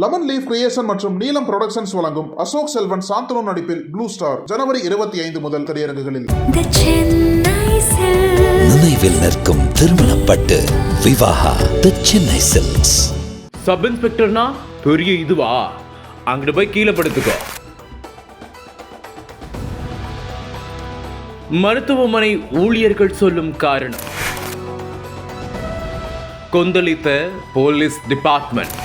Lemon leaf creation மற்றும் நீலம் productions வழங்கும் அசோக் செல்வன் சாந்தனு நடிப்பில் ப்ளூ ஸ்டார் ஜனவரி இருபத்தி ஐந்து முதல் திரையரங்குகளில் The Chennai Silks. நினைவில் நிற்கும் திருமணப்பட்டு Vivaha the Chennai silks sub இன்ஸ்பெக்டர்னா பெரிய இதுவா? அங்கிட்டு போய் கீழே படுத்துக்கோ. மருத்துவமனை ஊழியர்கள் சொல்லும் காரணம். கொந்தளித்த போலீஸ் டிபார்ட்மெண்ட்.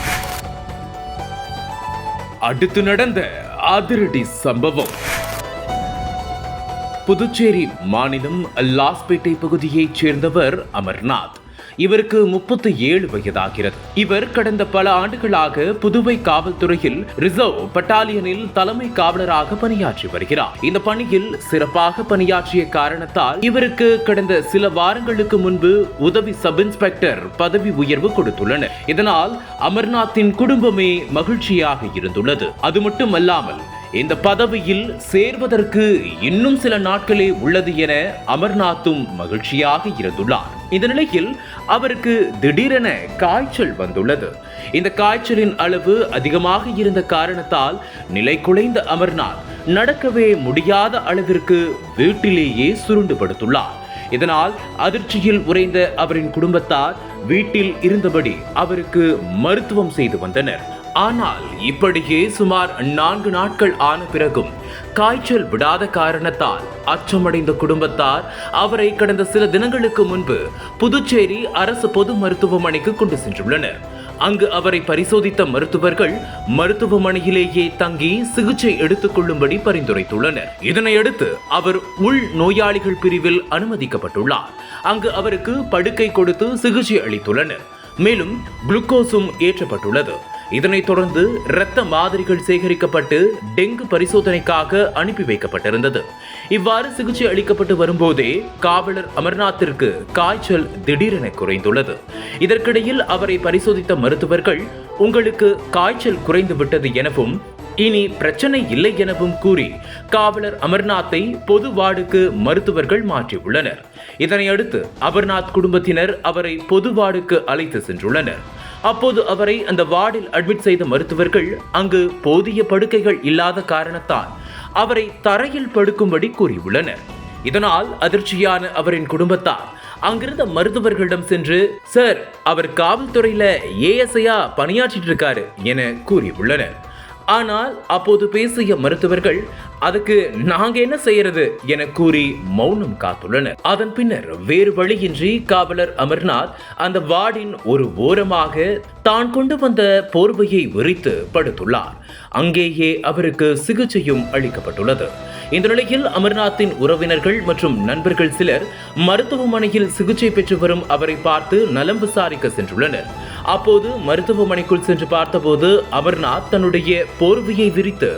அடுத்து நடந்த அதிரடி சம்பவம். புதுச்சேரி மாநிலம் லாஸ்பேட்டை பகுதியைச் சேர்ந்தவர் அமர்நாத். இவருக்கு முப்பத்தி ஏழு வயதாகிறது. இவர் கடந்த பல ஆண்டுகளாக புதுவை காவல்துறையில் ரிசர்வ் பட்டாலியனில் தலைமை காவலராக பணியாற்றி வருகிறார். இந்த பணியில் சிறப்பாக பணியாற்றிய காரணத்தால் இவருக்கு கடந்த சில வாரங்களுக்கு முன்பு உதவி சப் இன்ஸ்பெக்டர் பதவி உயர்வு கொடுத்துள்ளனர். இதனால் அமர்நாத்தின் குடும்பமே மகிழ்ச்சியாக இருந்துள்ளது. அது மட்டுமல்லாமல் இந்த பதவியில் சேர்வதற்கு இன்னும் சில நாட்களே உள்ளது என அமர்நாத்தும் மகிழ்ச்சியாக இருந்துள்ளார். இந்த நிலையில் அவருக்கு திடீரென காய்ச்சல் வந்துள்ளது. இந்த காய்ச்சலின் அளவு அதிகமாக இருந்த காரணத்தால் நிலை குலைந்த அமர்நாத் நடக்கவே முடியாத அளவிற்கு வீட்டிலேயே சுருண்டு படுத்துள்ளார் இதனால் அதிர்ச்சியில் உறைந்த அவரின் குடும்பத்தார் வீட்டில் இருந்தபடி அவருக்கு மருத்துவம் செய்து வந்தனர். ஆனால் இப்படியே சுமார் நான்கு நாட்கள் ஆன பிறகும் காய்ச்சல் விடாத காரணத்தால் அச்சமடைந்த குடும்பத்தார் அவரை கடந்த சில தினங்களுக்கு முன்பு புதுச்சேரி அரசு பொது மருத்துவமனைக்கு கொண்டு சென்றுள்ளனர். அங்கு அவரை பரிசோதித்த மருத்துவர்கள் மருத்துவமனையிலேயே தங்கி சிகிச்சை எடுத்துக் கொள்ளும்படி பரிந்துரைத்துள்ளனர். இதனையடுத்து அவர் உள் நோயாளிகள் பிரிவில் அனுமதிக்கப்பட்டுள்ளார். அங்கு அவருக்கு படுக்கை கொடுத்து சிகிச்சை அளித்துள்ளனர். மேலும் குளுக்கோஸும் ஏற்றப்பட்டுள்ளது. இதனைத் தொடர்ந்து இரத்த மாதிரிகள் சேகரிக்கப்பட்டு டெங்கு பரிசோதனைக்காக அனுப்பி வைக்கப்பட்டிருந்தது. இவ்வாறு சிகிச்சை அளிக்கப்பட்டு வரும்போதே காவலர் அமர்நாத்திற்கு காய்ச்சல் திடீரென குறைந்துள்ளது. இதற்கிடையில் அவரை பரிசோதித்த மருத்துவர்கள் உங்களுக்கு காய்ச்சல் குறைந்து விட்டது எனவும் இனி பிரச்சனை இல்லை எனவும் கூறி காவலர் அமர்நாத்தை பொது வார்டுக்கு மருத்துவர்கள் மாற்றியுள்ளனர் இதனையடுத்து அமர்நாத் குடும்பத்தினர் அவரை பொது வார்டுக்கு அழைத்து சென்றுள்ளனர். அப்போது அவரை அந்த வார்டில் அட்மிட் செய்த மருத்துவர்கள் அங்கு போதிய படுக்கைகள் இல்லாத காரணத்தால் அவரை தரையில் படுக்கும்படி கூறியுள்ளனர். இதனால் அதிர்ச்சியான அவரின் குடும்பத்தார் அங்கிருந்த மருத்துவர்களிடம் சென்று சார் அவர் காவல்துறையில ஏஎஸ்ஐயா பணியாற்றிட்டு இருக்காரு என கூறியுள்ளனர். ஆனால் அப்போது பேசிய மருத்துவர்கள் அதுக்கு நாங்க என்ன செய்யறது? என கூறி மௌனம் காத்துள்ளனர். அதன் பின்னர் வேறு வழியின்றி காவலர் அமர்நாத் அந்த வார்டின் ஒரு ஓரமாக தான் கொண்டு வந்த போர்வையை விரித்து படுத்துள்ளார். அங்கேயே அவருக்கு சிகிச்சையும் அளிக்கப்பட்டுள்ளது. இந்த நிலையில் அமர்நாத்தின் உறவினர்கள் மற்றும் நண்பர்கள் சிலர் மருத்துவமனையில் சிகிச்சை பெற்று வரும் அவரை பார்த்து நலம் விசாரிக்க சென்றுள்ளனர். அப்போது மருத்துவமனைக்குள் சென்று பார்த்தபோது அமர்நாத் தன்னுடைய போர்வையை விரித்து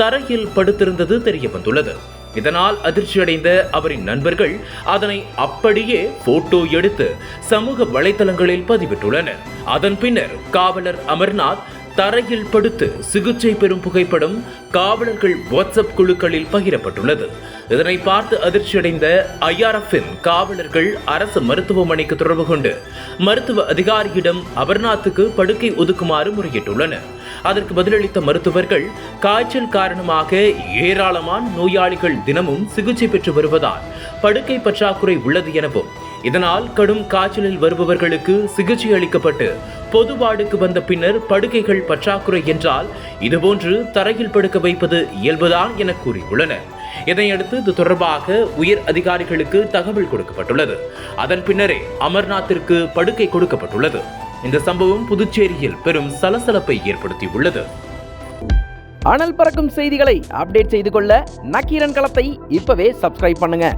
தரையில் படுத்திருந்தது தெரிய வந்துள்ளது இதனால் அதிர்ச்சியடைந்த அவரின் நண்பர்கள் அதனை அப்படியே போட்டோ எடுத்து சமூக வலைதளங்களில் பதிவிட்டுள்ளனர். அதன் பின்னர் காவலர் அமர்நாத் தரையில் படுத்து சிகிச்சை பெறும் புகைப்படம் காவலர்கள் வாட்ஸ்அப் குழுக்களில் பகிரப்பட்டுள்ளது. இதனை பார்த்து அதிர்ச்சியடைந்த ஐஆர்எஃப்பின் காவலர்கள் அரசு மருத்துவமனைக்கு தொடர்பு கொண்டு மருத்துவ அதிகாரியிடம் அபர்நாத்துக்கு படுக்கை ஒதுக்குமாறு முறையிட்டுள்ளனர். அதற்கு பதிலளித்த மருத்துவர்கள் காய்ச்சல் காரணமாக ஏராளமான நோயாளிகள் தினமும் சிகிச்சை பெற்று வருவதால் படுக்கை பற்றாக்குறை உள்ளது எனவும் இதனால் கடும் காய்ச்சலில் வருபவர்களுக்கு சிகிச்சை அளிக்கப்பட்டு பொது வார்டுக்கு வந்த பின்னர் படுக்கைகள் பற்றாக்குறை என்றால் இதுபோன்று தரையில் படுக்க வைப்பது இயல்புதான் என கூறியுள்ளனர். இதனையடுத்து இது தொடர்பாக உயர் அதிகாரிகளுக்கு தகவல் கொடுக்கப்பட்டுள்ளது. அதன் பின்னரே அமர்நாத்திற்கு படுக்கை கொடுக்கப்பட்டுள்ளது. இந்த சம்பவம் புதுச்சேரியில் பெரும் சலசலப்பை ஏற்படுத்தியுள்ளது. அனல் பறக்கும் செய்திகளை அப்டேட் செய்து கொள்ள நக்கீரன் களத்தை இப்பவே சப்ஸ்கிரைப் பண்ணுங்க.